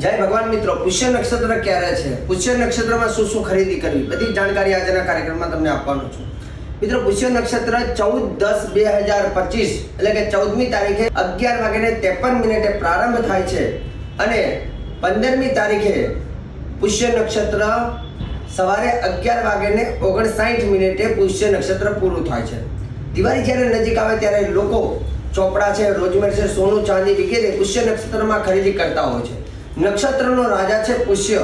જય ભગવાન મિત્રો, પુષ્ય નક્ષત્ર ક્યારે છે? પુષ્ય નક્ષત્રમાં શું શું ખરીદી કરવી? બધી જાણકારી આજના કાર્યક્રમમાં તમને આપવાનો છું. મિત્રો, પુષ્ય નક્ષત્ર ચૌદ દસ બે હજાર પચીસ, એટલે કે ચૌદમી તારીખે અગિયાર વાગ્યાને ત્રેપન મિનિટે પ્રારંભ થાય છે. અને પંદરમી તારીખે પુષ્ય નક્ષત્ર સવારે અગિયાર વાગ્યાને ઓગણસાઠ મિનિટે પુષ્ય નક્ષત્ર પૂરું થાય છે. દિવાળી જ્યારે નજીક આવે ત્યારે લોકો ચોપડા છે રોજમેર છે સોનું, ચાંદી વગેરે પુષ્ય નક્ષત્રમાં ખરીદી કરતા હોય છે. નક્ષત્રનો રાજા છે પુષ્ય.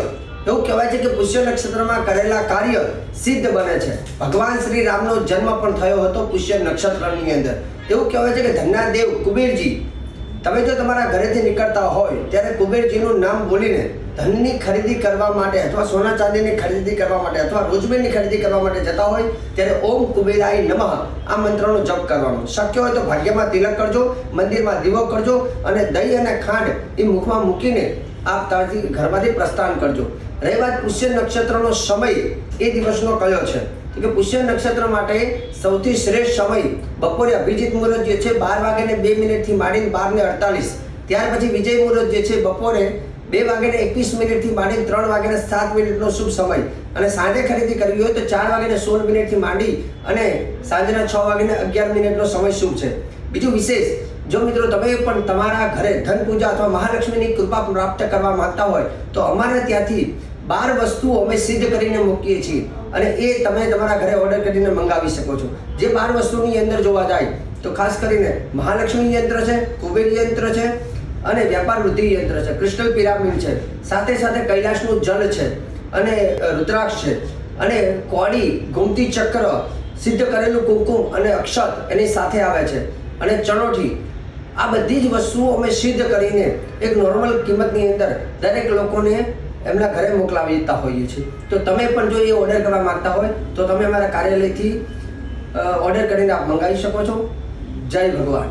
એવું કહેવાય છે કે પુષ્ય નક્ષત્રમાં કરેલા કાર્ય સિદ્ધ બને છે. ભગવાન શ્રી રામનો જન્મ પણ થયો હતો પુષ્ય નક્ષત્રની અંદર. એવું કહેવાય છે કે ધનના દેવ કુબેરજી, તમે જો તમારા ઘરેથી નીકળતા હોય, ત્યારે કુબેરજીનું નામ બોલીને ધનની ખરીદી કરવા માટે અથવા સોના ચાંદીની ખરીદી કરવા માટે અથવા રોજબેરની ખરીદી કરવા માટે જતા હોય, ત્યારે ઓમ કુબેરાય નમઃ. આ મંત્રનો જપ કરવાનો. શક્ય હોય તો ભાગ્યમાં તિલક કરજો, મંદિરમાં દીવો કરજો અને દહીં અને ખાંડ એ મુખમાં મૂકીને આપ ત્યાંથી ઘરમાંથી પ્રસ્થાન કરજો. રહી વાત પુષ્ય નક્ષત્રનો સમય એ દિવસનો કયો છે? કે પુષ્ય નક્ષત્ર માટે સૌથી શ્રેષ્ઠ સમય બપોરે અભિજીત મુહૂર્ત જે છે બાર વાગ્યાને બે મિનિટથી માંડીને બાર ને અડતાલીસ. ત્યાર પછી વિજય મુહૂર્ત જે છે બપોરે બે વાગ્યાને એકવીસ મિનિટથી માંડીને ત્રણ વાગ્યાને સાત મિનિટનો શુભ સમય. અને સાંજે ખરીદી કરવી હોય તો ચાર વાગ્યાને સોળ મિનિટથી માંડી અને સાંજના છ વાગ્યાને અગિયાર મિનિટનો સમય શુભ છે. બીજું વિશેષ, જો મિત્રો તમે પણ તમારા ઘરે ધન પૂજા અથવા મહાલક્ષ્મીની કૃપા પ્રાપ્ત કરવા માંગતા હોય, તો અમારે ત્યાંથી બાર વસ્તુઓ અમે સિદ્ધ કરીને મૂકીએ છીએ અને એ તમે તમારા ઘરે ઓર્ડર કરીને મંગાવી શકો છો. જે બાર વસ્તુની અંદર જોવા જાય, તો ખાસ કરીને મહાલક્ષ્મી યંત્ર છે, કુબેર યંત્ર છે અને વ્યાપાર વૃદ્ધિ યંત્ર છે ક્રિસ્ટલ પિરામિડ છે, સાથે સાથે કૈલાસનું જળ છે અને રુદ્રાક્ષ છે અને કોડી ગુમતી ચક્ર, સિદ્ધ કરેલું કુમકુમ અને અક્ષત એની સાથે આવે છે. અને ચણોઠી. આ બધી જ વસ્તુઓ અમે સિદ્ધ કરીને એક નોર્મલ કિંમતની અંદર દરેક લોકોને એમના ઘરે મોકલાવી દેતા હોઈએ છીએ. તો તમે પણ જો એ ઓર્ડર કરવા માંગતા હોય, તો તમે અમારા કાર્યાલયથી ઓર્ડર કરીને આપ મંગાવી શકો છો. જય ભગવાન.